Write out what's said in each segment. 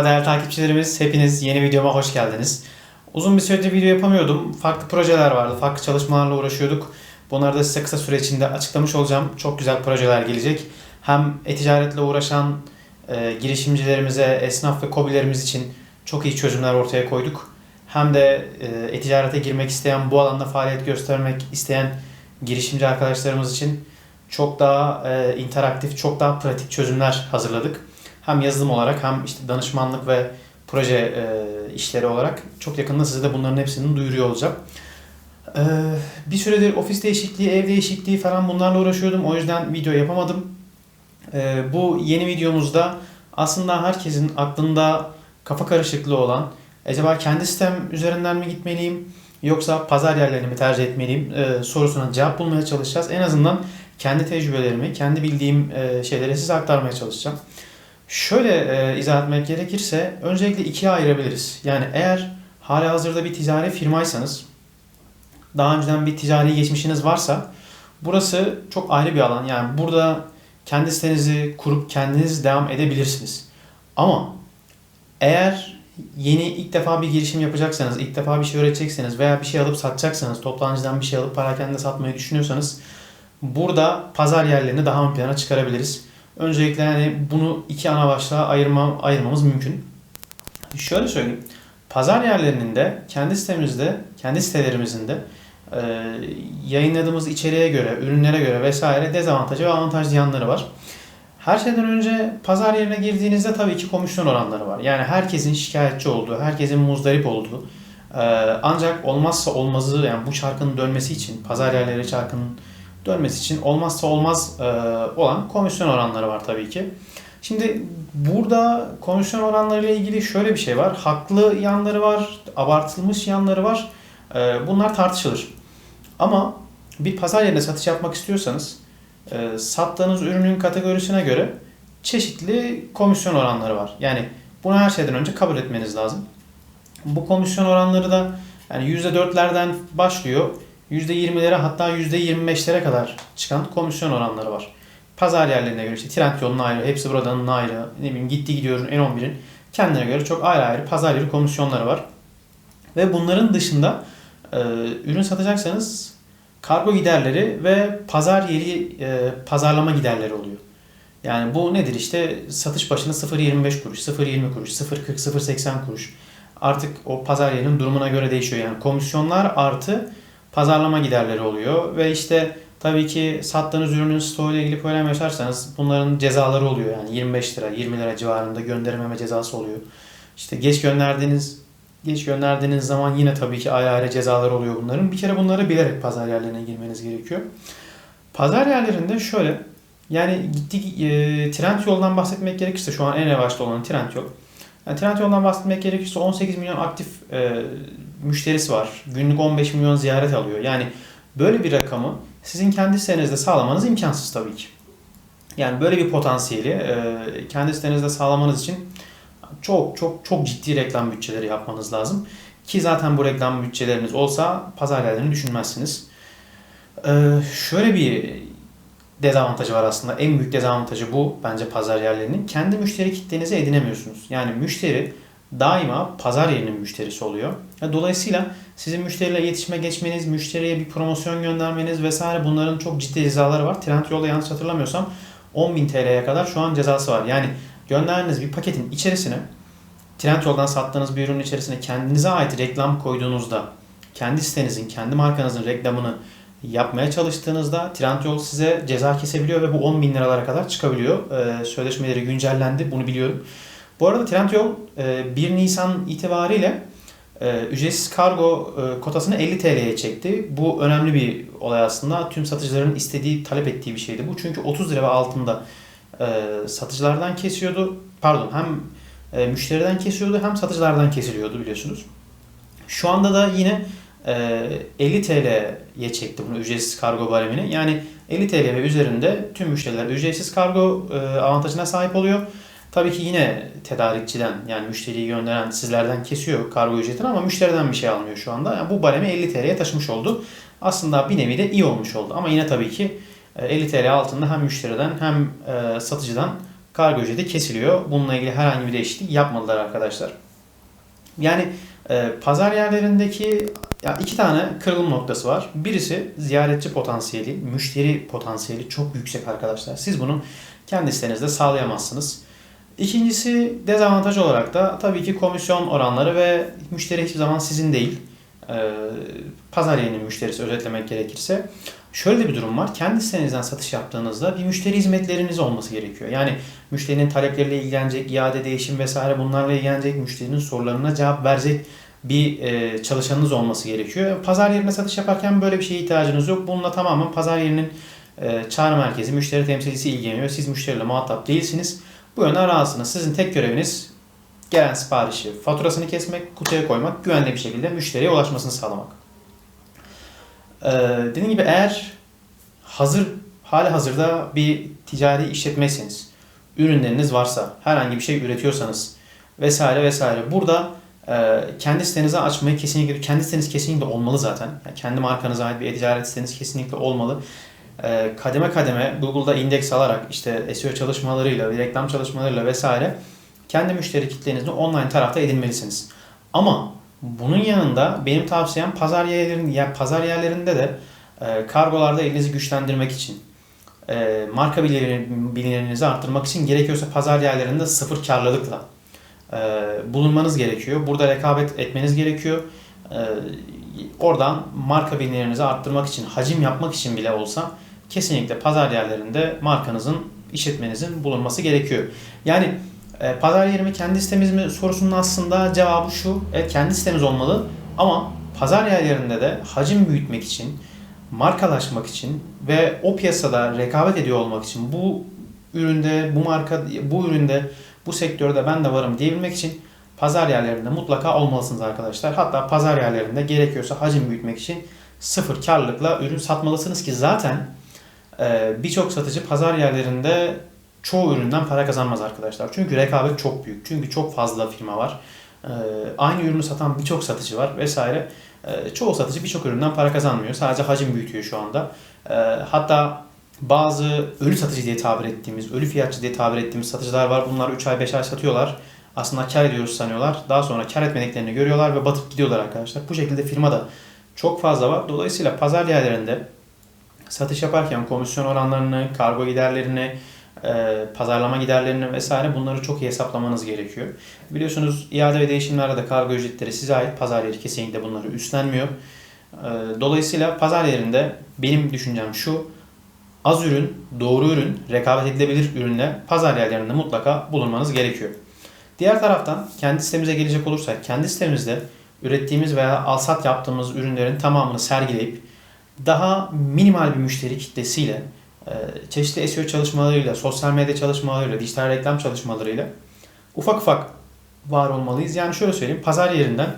Merhaba değerli takipçilerimiz. Hepiniz yeni videoma hoş geldiniz. Uzun bir süredir video yapamıyordum. Farklı projeler vardı. Farklı çalışmalarla uğraşıyorduk. Bunları da size kısa süre içinde açıklamış olacağım. Çok güzel projeler gelecek. Hem e-ticaretle uğraşan e, girişimcilerimize, esnaf ve kobilerimiz için çok iyi çözümler ortaya koyduk. Hem de e, e-ticarete girmek isteyen, bu alanda faaliyet göstermek isteyen girişimci arkadaşlarımız için çok daha e, interaktif, çok daha pratik çözümler hazırladık. Hem yazılım olarak hem işte danışmanlık ve proje e, işleri olarak çok yakında size de bunların hepsini duyuruyor olacağım. E, bir süredir ofis değişikliği, ev değişikliği falan bunlarla uğraşıyordum. O yüzden video yapamadım. E, bu yeni videomuzda aslında herkesin aklında kafa karışıklığı olan acaba kendi sistem üzerinden mi gitmeliyim yoksa pazar yerlerini mi tercih etmeliyim e, sorusuna cevap bulmaya çalışacağız. En azından kendi tecrübelerimi, kendi bildiğim e, şeyleri size aktarmaya çalışacağım. Şöyle e, izah etmek gerekirse öncelikle ikiye ayırabiliriz. Yani eğer hala hazırda bir ticari firmaysanız, daha önceden bir ticari geçmişiniz varsa burası çok ayrı bir alan. Yani burada kendi sitenizi kurup kendiniz devam edebilirsiniz. Ama eğer yeni ilk defa bir girişim yapacaksanız, ilk defa bir şey öğretecekseniz veya bir şey alıp satacaksanız, toptancıdan bir şey alıp parakende satmayı düşünüyorsanız burada pazar yerlerini daha ön plana çıkarabiliriz. Öncelikle yani bunu iki ana başlığa ayırma, ayırmamız mümkün. Şöyle söyleyeyim. Pazar yerlerinin de kendi sitemizde, kendi sitelerimizin de e, yayınladığımız içeriğe göre, ürünlere göre vesaire dezavantajı ve avantajlı yanları var. Her şeyden önce pazar yerine girdiğinizde tabii ki komisyon oranları var. Yani herkesin şikayetçi olduğu, herkesin muzdarip olduğu e, ancak olmazsa olmazı yani bu çarkının dönmesi için, pazar yerleri çarkının dönmesi için olmazsa olmaz e, olan komisyon oranları var tabii ki. Şimdi burada komisyon oranları ile ilgili şöyle bir şey var. Haklı yanları var, abartılmış yanları var. E, bunlar tartışılır. Ama bir pazar yerine satış yapmak istiyorsanız e, sattığınız ürünün kategorisine göre çeşitli komisyon oranları var. Yani bunu her şeyden önce kabul etmeniz lazım. Bu komisyon oranları da yani %4'lerden başlıyor. %20'lere hatta %25'lere kadar çıkan komisyon oranları var. Pazar yerlerine göre işte Trendyol'un ayrı, hepsi buradanın ayrı, ne bileyim gitti gidiyorum N11'in kendine göre çok ayrı ayrı pazar yeri komisyonları var. Ve bunların dışında e, ürün satacaksanız kargo giderleri ve pazar yeri e, pazarlama giderleri oluyor. Yani bu nedir işte satış başına 0.25 kuruş, 0.20 kuruş, 0.40, 0.80 kuruş. Artık o pazar yerinin durumuna göre değişiyor. Yani komisyonlar artı pazarlama giderleri oluyor ve işte tabii ki sattığınız ürünün stoğuyla ilgili problem yaşarsanız bunların cezaları oluyor. Yani 25 lira, 20 lira civarında göndermeme cezası oluyor. İşte geç gönderdiğiniz geç gönderdiğiniz zaman yine tabii ki ayrı ayrı cezalar oluyor bunların. Bir kere bunları bilerek pazar yerlerine girmeniz gerekiyor. Pazar yerlerinde şöyle yani gittik e, trend yoldan bahsetmek gerekirse şu an en revaçta olan trend yol. Yani Trendyol'dan bahsetmek gerekirse 18 milyon aktif e, müşterisi var. Günlük 15 milyon ziyaret alıyor. Yani böyle bir rakamı sizin kendi sitenizde sağlamanız imkansız tabii ki. Yani böyle bir potansiyeli e, kendi sitenizde sağlamanız için çok çok çok ciddi reklam bütçeleri yapmanız lazım. Ki zaten bu reklam bütçeleriniz olsa pazar yerlerini düşünmezsiniz. Ee, şöyle bir dezavantajı var aslında. En büyük dezavantajı bu bence pazar yerlerinin. Kendi müşteri kitlenizi edinemiyorsunuz. Yani müşteri daima pazar yerinin müşterisi oluyor. Dolayısıyla sizin müşteriyle iletişime geçmeniz, müşteriye bir promosyon göndermeniz vesaire bunların çok ciddi cezaları var. Trendyol'da yanlış hatırlamıyorsam 10.000 TL'ye kadar şu an cezası var. Yani gönderdiğiniz bir paketin içerisine Trendyol'dan sattığınız bir ürünün içerisine kendinize ait reklam koyduğunuzda kendi sitenizin, kendi markanızın reklamını yapmaya çalıştığınızda Trendyol size ceza kesebiliyor ve bu 10 bin liralara kadar çıkabiliyor. Ee, sözleşmeleri güncellendi bunu biliyorum. Bu arada Trendyol 1 Nisan itibariyle e, ücretsiz kargo e, kotasını 50 TL'ye çekti. Bu önemli bir olay aslında. Tüm satıcıların istediği, talep ettiği bir şeydi bu. Çünkü 30 lira ve altında e, satıcılardan kesiyordu. Pardon hem müşteriden kesiyordu hem satıcılardan kesiliyordu biliyorsunuz. Şu anda da yine 50 TL'ye çekti bunu ücretsiz kargo baremini. Yani 50 TL ve üzerinde tüm müşteriler ücretsiz kargo avantajına sahip oluyor. Tabii ki yine tedarikçiden yani müşteriyi gönderen sizlerden kesiyor kargo ücretini ama müşteriden bir şey almıyor şu anda. Yani bu baremi 50 TL'ye taşımış oldu. Aslında bir nevi de iyi olmuş oldu. Ama yine tabii ki 50 TL altında hem müşteriden hem satıcıdan kargo ücreti kesiliyor. Bununla ilgili herhangi bir değişiklik yapmadılar arkadaşlar. Yani e, pazar yerlerindeki ya iki tane kırılım noktası var. Birisi ziyaretçi potansiyeli, müşteri potansiyeli çok yüksek arkadaşlar. Siz bunu kendi sitenizde sağlayamazsınız. İkincisi dezavantaj olarak da tabii ki komisyon oranları ve müşteri hiçbir zaman sizin değil. Ee, pazar yerinin müşterisi özetlemek gerekirse. Şöyle bir durum var. Kendi sitenizden satış yaptığınızda bir müşteri hizmetleriniz olması gerekiyor. Yani müşterinin talepleriyle ilgilenecek, iade değişim vesaire bunlarla ilgilenecek, müşterinin sorularına cevap verecek bir e, çalışanınız olması gerekiyor. Pazar yerine satış yaparken böyle bir şeye ihtiyacınız yok. Bununla tamamen pazar yerinin e, çağrı merkezi, müşteri temsilcisi ilgileniyor. Siz müşteriyle muhatap değilsiniz. Bu yönden rahatsınız. Sizin tek göreviniz gelen siparişi, faturasını kesmek, kutuya koymak, güvenli bir şekilde müşteriye ulaşmasını sağlamak. Ee, dediğim gibi eğer hazır hali hazırda bir ticari işletmeyseniz, ürünleriniz varsa, herhangi bir şey üretiyorsanız vesaire vesaire burada e, kendi sitenizi açmayı kesinlikle kendi siteniz kesinlikle olmalı zaten. Yani kendi markanıza ait bir e-ticaret siteniz kesinlikle olmalı. E, kademe kademe Google'da indeks alarak işte SEO çalışmalarıyla, reklam çalışmalarıyla vesaire kendi müşteri kitlenizi online tarafta edinmelisiniz. Ama bunun yanında benim tavsiyem pazar yerlerinde, yani pazar yerlerinde de e, kargolarda elinizi güçlendirmek için, e, marka bilinirliğinizi arttırmak için gerekiyorsa pazar yerlerinde sıfır karlılıkla e, bulunmanız gerekiyor. Burada rekabet etmeniz gerekiyor. E, oradan marka bilinirliğinizi arttırmak için, hacim yapmak için bile olsa kesinlikle pazar yerlerinde markanızın, işletmenizin bulunması gerekiyor. Yani e, pazar yeri mi kendi sitemiz mi sorusunun aslında cevabı şu. Evet kendi sitemiz olmalı ama pazar yerlerinde de hacim büyütmek için, markalaşmak için ve o piyasada rekabet ediyor olmak için bu üründe, bu marka, bu üründe, bu sektörde ben de varım diyebilmek için pazar yerlerinde mutlaka olmalısınız arkadaşlar. Hatta pazar yerlerinde gerekiyorsa hacim büyütmek için sıfır karlılıkla ürün satmalısınız ki zaten birçok satıcı pazar yerlerinde çoğu üründen para kazanmaz arkadaşlar. Çünkü rekabet çok büyük. Çünkü çok fazla firma var. Ee, aynı ürünü satan birçok satıcı var vesaire. Ee, çoğu satıcı birçok üründen para kazanmıyor. Sadece hacim büyütüyor şu anda. Ee, hatta bazı ölü satıcı diye tabir ettiğimiz, ölü fiyatçı diye tabir ettiğimiz satıcılar var. Bunlar 3 ay 5 ay satıyorlar. Aslında kar ediyoruz sanıyorlar. Daha sonra kar etmediklerini görüyorlar ve batıp gidiyorlar arkadaşlar. Bu şekilde firma da çok fazla var. Dolayısıyla pazar yerlerinde satış yaparken komisyon oranlarını, kargo giderlerini, e, pazarlama giderlerini vesaire bunları çok iyi hesaplamanız gerekiyor. Biliyorsunuz iade ve değişimlerde de kargo ücretleri size ait. Pazar yeri kesinlikle bunları üstlenmiyor. E, dolayısıyla pazar yerinde benim düşüncem şu. Az ürün, doğru ürün, rekabet edilebilir ürünle pazar yerlerinde mutlaka bulunmanız gerekiyor. Diğer taraftan kendi sitemize gelecek olursak kendi sitemizde ürettiğimiz veya alsat yaptığımız ürünlerin tamamını sergileyip daha minimal bir müşteri kitlesiyle ee, çeşitli SEO çalışmalarıyla, sosyal medya çalışmalarıyla, dijital reklam çalışmalarıyla ufak ufak var olmalıyız. Yani şöyle söyleyeyim, pazar yerinden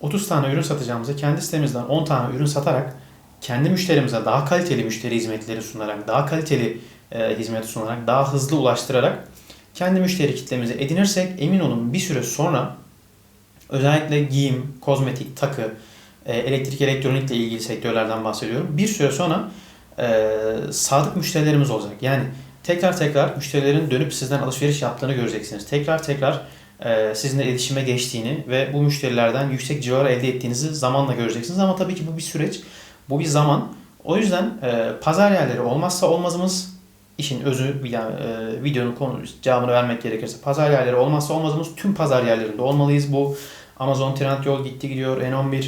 30 tane ürün satacağımızı kendi sitemizden 10 tane ürün satarak kendi müşterimize daha kaliteli müşteri hizmetleri sunarak, daha kaliteli e, hizmet sunarak, daha hızlı ulaştırarak kendi müşteri kitlemizi edinirsek emin olun bir süre sonra özellikle giyim, kozmetik, takı, e, elektrik elektronikle ilgili sektörlerden bahsediyorum. Bir süre sonra e, sadık müşterilerimiz olacak. Yani tekrar tekrar müşterilerin dönüp sizden alışveriş yaptığını göreceksiniz. Tekrar tekrar e, sizinle iletişime geçtiğini ve bu müşterilerden yüksek civarı elde ettiğinizi zamanla göreceksiniz. Ama tabii ki bu bir süreç, bu bir zaman. O yüzden e, pazar yerleri olmazsa olmazımız işin özü yani e, videonun konu cevabını vermek gerekirse pazar yerleri olmazsa olmazımız tüm pazar yerlerinde olmalıyız. Bu Amazon Trendyol gitti gidiyor, N11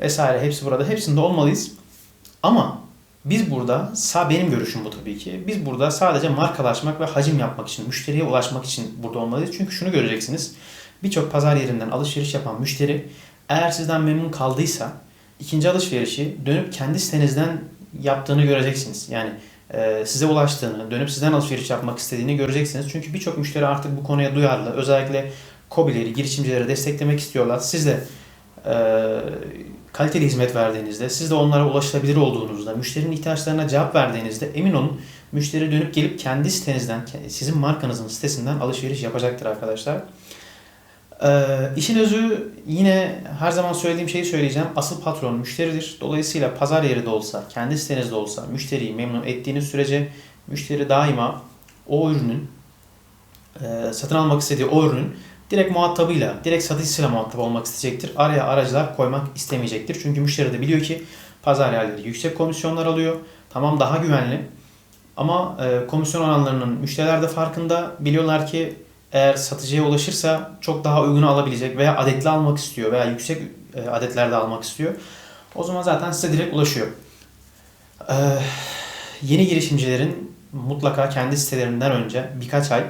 vesaire hepsi burada. Hepsinde olmalıyız. Ama biz burada, benim görüşüm bu tabii ki. Biz burada sadece markalaşmak ve hacim yapmak için, müşteriye ulaşmak için burada olmalıyız. Çünkü şunu göreceksiniz. Birçok pazar yerinden alışveriş yapan müşteri eğer sizden memnun kaldıysa ikinci alışverişi dönüp kendi sitenizden yaptığını göreceksiniz. Yani e, size ulaştığını, dönüp sizden alışveriş yapmak istediğini göreceksiniz. Çünkü birçok müşteri artık bu konuya duyarlı. Özellikle COBİ'leri, girişimcileri desteklemek istiyorlar. Siz de kaliteli hizmet verdiğinizde, siz de onlara ulaşılabilir olduğunuzda, müşterinin ihtiyaçlarına cevap verdiğinizde emin olun müşteri dönüp gelip kendi sitenizden, sizin markanızın sitesinden alışveriş yapacaktır arkadaşlar. Ee, işin özü yine her zaman söylediğim şeyi söyleyeceğim. Asıl patron müşteridir. Dolayısıyla pazar yeri de olsa, kendi sitenizde olsa müşteriyi memnun ettiğiniz sürece müşteri daima o ürünün e, satın almak istediği o ürünün direkt muhatabıyla, direkt satıcısıyla muhatap olmak isteyecektir. Araya aracılar koymak istemeyecektir. Çünkü müşteri de biliyor ki pazar yerleri yüksek komisyonlar alıyor. Tamam daha güvenli. Ama e, komisyon oranlarının müşteriler de farkında. Biliyorlar ki eğer satıcıya ulaşırsa çok daha uygunu alabilecek veya adetli almak istiyor veya yüksek e, adetlerde almak istiyor. O zaman zaten size direkt ulaşıyor. Ee, yeni girişimcilerin mutlaka kendi sitelerinden önce birkaç ay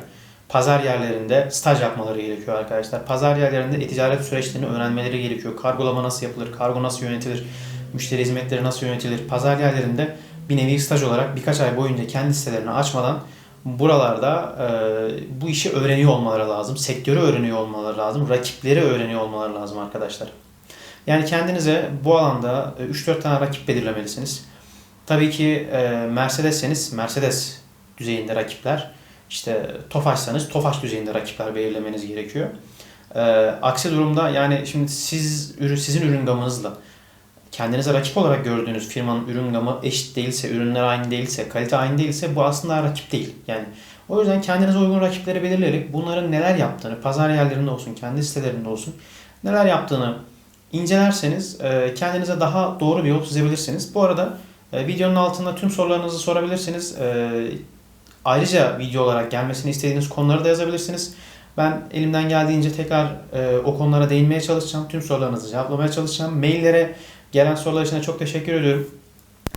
pazar yerlerinde staj yapmaları gerekiyor arkadaşlar. Pazar yerlerinde e-ticaret süreçlerini öğrenmeleri gerekiyor. Kargolama nasıl yapılır, kargo nasıl yönetilir, müşteri hizmetleri nasıl yönetilir. Pazar yerlerinde bir nevi staj olarak birkaç ay boyunca kendi sitelerini açmadan buralarda e, bu işi öğreniyor olmaları lazım. Sektörü öğreniyor olmaları lazım. Rakipleri öğreniyor olmaları lazım arkadaşlar. Yani kendinize bu alanda e, 3-4 tane rakip belirlemelisiniz. Tabii ki e, Mercedes'seniz Mercedes düzeyinde rakipler, işte Tofaş'sanız Tofaş düzeyinde rakipler belirlemeniz gerekiyor. E, aksi durumda yani şimdi siz sizin ürün gamınızla kendinize rakip olarak gördüğünüz firmanın ürün gamı eşit değilse, ürünler aynı değilse, kalite aynı değilse bu aslında rakip değil. Yani o yüzden kendinize uygun rakipleri belirleyerek bunların neler yaptığını, pazar yerlerinde olsun, kendi sitelerinde olsun neler yaptığını incelerseniz e, kendinize daha doğru bir yol çizebilirsiniz. Bu arada e, videonun altında tüm sorularınızı sorabilirsiniz. Ayrıca video olarak gelmesini istediğiniz konuları da yazabilirsiniz. Ben elimden geldiğince tekrar e, o konulara değinmeye çalışacağım. Tüm sorularınızı cevaplamaya çalışacağım. Maillere gelen sorular için de çok teşekkür ediyorum.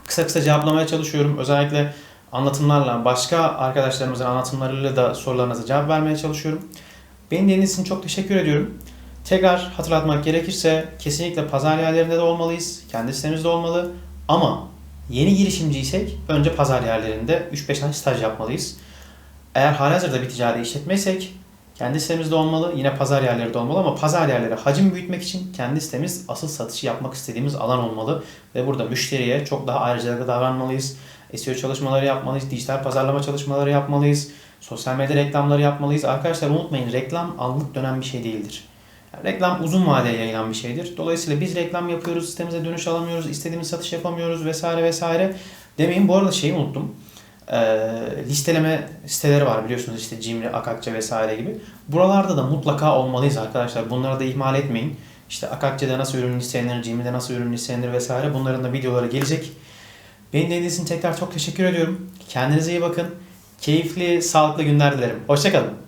Kısa kısa cevaplamaya çalışıyorum. Özellikle anlatımlarla, başka arkadaşlarımızın anlatımlarıyla da sorularınıza cevap vermeye çalışıyorum. Beni dinlediğiniz için çok teşekkür ediyorum. Tekrar hatırlatmak gerekirse kesinlikle pazar yerlerinde de olmalıyız. Kendi sitemizde olmalı. Ama yeni girişimciysek önce pazar yerlerinde 3-5 ay staj yapmalıyız. Eğer halihazırda bir ticari işletmeysek kendi sitemizde olmalı. Yine pazar yerleri de olmalı ama pazar yerleri hacim büyütmek için kendi sitemiz asıl satışı yapmak istediğimiz alan olmalı. Ve burada müşteriye çok daha ayrıcalıklı davranmalıyız. SEO çalışmaları yapmalıyız. Dijital pazarlama çalışmaları yapmalıyız. Sosyal medya reklamları yapmalıyız. Arkadaşlar unutmayın reklam anlık dönen bir şey değildir. Reklam uzun vadeye yayılan bir şeydir. Dolayısıyla biz reklam yapıyoruz, sitemize dönüş alamıyoruz, istediğimiz satış yapamıyoruz vesaire vesaire. Demeyin bu arada şeyi unuttum. Ee, listeleme siteleri var biliyorsunuz işte Cimri, Akakçe vesaire gibi. Buralarda da mutlaka olmalıyız arkadaşlar. Bunları da ihmal etmeyin. İşte Akakçe'de nasıl ürün listelenir, Cimri'de nasıl ürün listelenir vesaire bunların da videoları gelecek. Beni dinlediğiniz için tekrar çok teşekkür ediyorum. Kendinize iyi bakın. Keyifli, sağlıklı günler dilerim. Hoşçakalın.